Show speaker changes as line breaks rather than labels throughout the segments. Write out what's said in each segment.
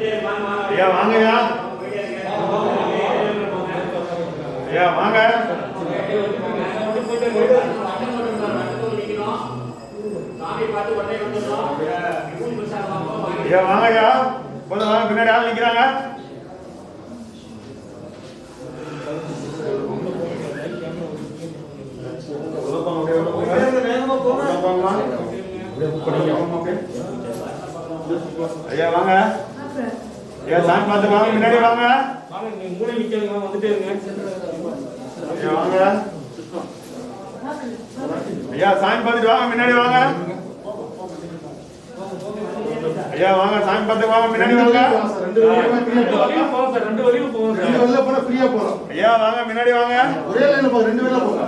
ஐயா வாங்கய்யா. ஐயா வாங்க. ஐயா வாங்கய்யா. கொஞ்சம் வாங்க பின்னாடி ஆள் நிற்கிறாங்க ஐயா வாங்க. ஐயா சாமி பார்த்து வாங்க முன்னாடி வாங்க.
வாங்க நீங்க மூணு நிக்காதீங்க வந்துட்டே இருங்க.
ஐயா வாங்க. ஐயா சாமி பார்த்துட்டு வாங்க முன்னாடி வாங்க. ஐயா வாங்க சாமி பார்த்து வாங்க முன்னாடி வாங்க.
ரெண்டு.
வழியும் போவோம் சார் ரெண்டு வழியும் போவோம்
ரெண்டு போனா.
ஐயா வாங்க முன்னாடி வாங்க.
ஒரே லைன்ல போங்க, ரெண்டு வழியா போங்க.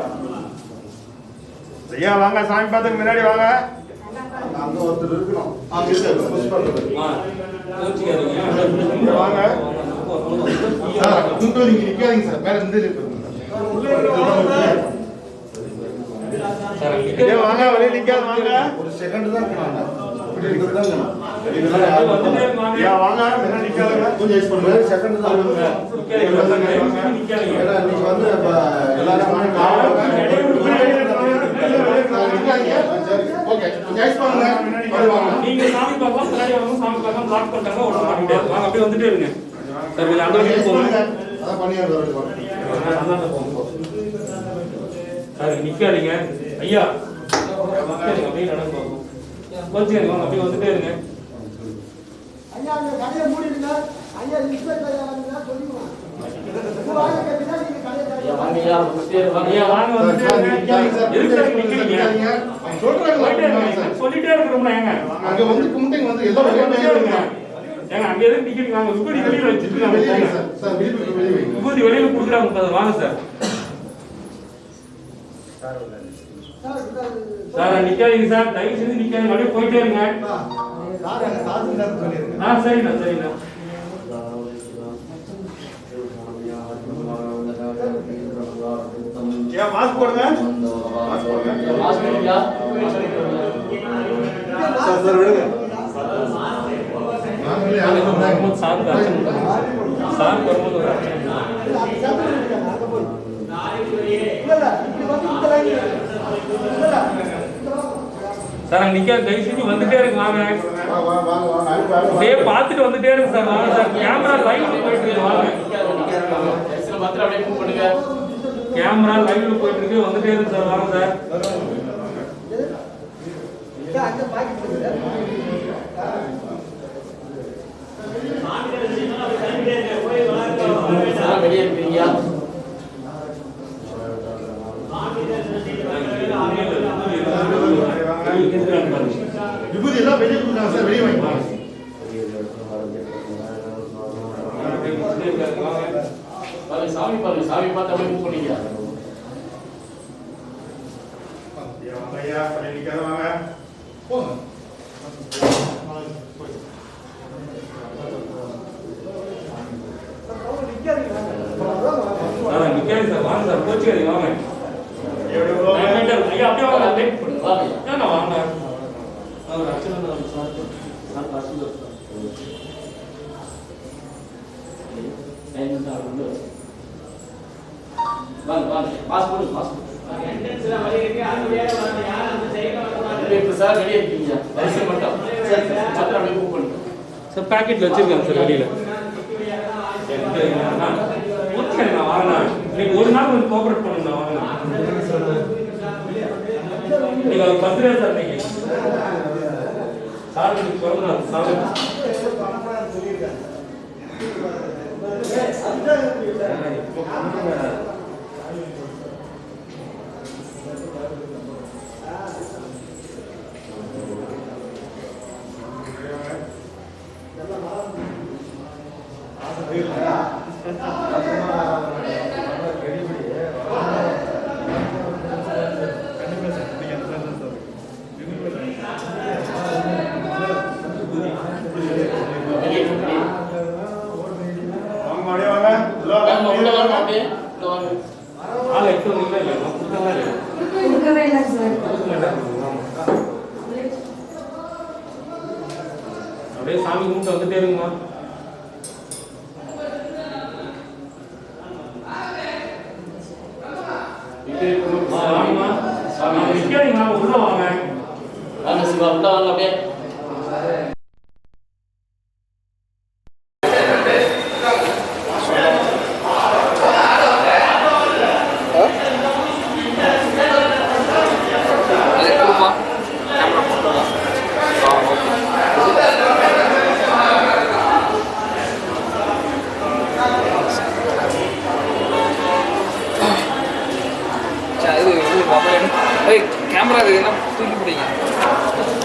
ஐயா வாங்க சாமி பார்த்து முன்னாடி வாங்க.
அங்க ஒருத்தர் இருக்கணும்.
வாங்க.
சார், குண்டு நீங்க நிக்காதீங்க சார். மேல இருந்து
வாங்க வெளியே நிக்காது வாங்க
ஒரு செகண்ட் தான்
வாங்க.
கொஞ்சம் செகண்ட் தான் ஏன்னா நீங்க வந்து எல்லாரும் ஓகே. கொஞ்சம் யூஸ் பண்ணுங்க. வருவாங்க.
நீங்க சாமி பார்க்கலாம் பின்னாடி வாங்க சாமி பார்க்கலாம் பிளாக் பண்ணிட்டாங்க. வாங்க அப்படியே வந்துட்டே இருங்க சார் கொஞ்சம் அந்த வழிக்கு போங்க
அதான் பண்ணியாரு வருவாங்க.
அந்தாண்ட போங்க சார் நிக்காதீங்க ஐயா நிக்காதீங்க அப்படியே நடந்து போகும் வாங்க அப்படியே வந்துட்டே இருங்க
ஐயா அந்த கடையை மூடிடுங்க ஐயா இன்ஸ்பெக்டர் ஐயா வந்து சொல்லிடுவாங்க நீங்க
சொல்லிட்டே இருக்கிறோம்ல ஏங்க.
அங்க வந்து கும்பிட்டு
ஏங்க அங்க எதுக்கு நிக்கிறீங்க? அங்க விபூதி வெளியில நாங்க
வைங்க.
விபூதி வெளியில கொடுக்குறாங்க வாங்க சார். Sir நிக்காதீங்க sir. தயவு செஞ்சு நிக்காதீங்க. அப்படியே போயிட்டே இருங்க. சரிண்ணா சரிண்ணா
ஐயா மாஸ்க் போடுங்க. மாஸ்க் போடுங்க.
சார், சார், விடுங்க.
சார். அங்க நிக்காத. தயவு செஞ்சு வந்துட்டே இருக்கு வாங்க. அப்படியே பார்த்துட்டு வந்துட்டே இருக்கு சார் வாங்க சார். கேமரா லைவ்ல போயிட்டு இருக்கு வாங்க. கேமரா லைவ்ல போயிட்டு இருக்கு வந்துட்டே இருக்கு சார். வாங்க சார்.
விபூதி எல்லாம் வெளியே கொடுத்தாங்க சார். வெளியே வாங்கிக்கலாம்
சாமி பாருங்க சாமி பார்த்து அப்படியே மூவ் பண்ணிக்க
ஐயா வாங்க ஐயா வெளியே நிக்காத வாங்க.
போங்க
சார் வாங்க கோச்சிக்காதீங்க வாங்க ஐயா அப்படியே வாங்க லேட் பண்ணுங்க
வாங்க.
ஏன்னா வாங்க? அவர் அர்ச்சனை தான் சார் சார் அர்ச்சனை
வாங்க வாங்க. பாஸ் பண்ணு பாஸ் பண்ணு இப்ப சார் ரெடியா இருக்கீங்க. வரிசை மட்டும். சரி சரி சத்திரம் அப்படியே மூவ் பண்ணுங்க.
சார் பாக்கெட்ல சார் வெளியில. நீங்க ஒரு நாள் கொஞ்சம் கோஆபரேட் பண்ணுங்க வாங்கண்ணா நீங்க ரூபா சார் நீங்க. சார் நீங்க பிறந்த சார்.
வெளியே மூவ் பண்ணி
வாங்க அப்படியே வாங்க உள்ள
வாங்க உள்ள வாங்க
வாங்க
அப்படியே உள்ள வாங்க
ஆள் எடுத்து வந்தீங்களா இல்லையா நான் கொடுத்தா இல்லையா
கொடுக்கவே இல்லை சார்
அப்படியே சாமி கும்பிட்டு வந்துட்டே இருங்கம்மா. ஆ, வாங்கம்மா. வாங்க, நிக்காதீங்க, வாங்க, உள்ள வாங்க
வாங்க சிவா உள்ள வாங்க அப்படியே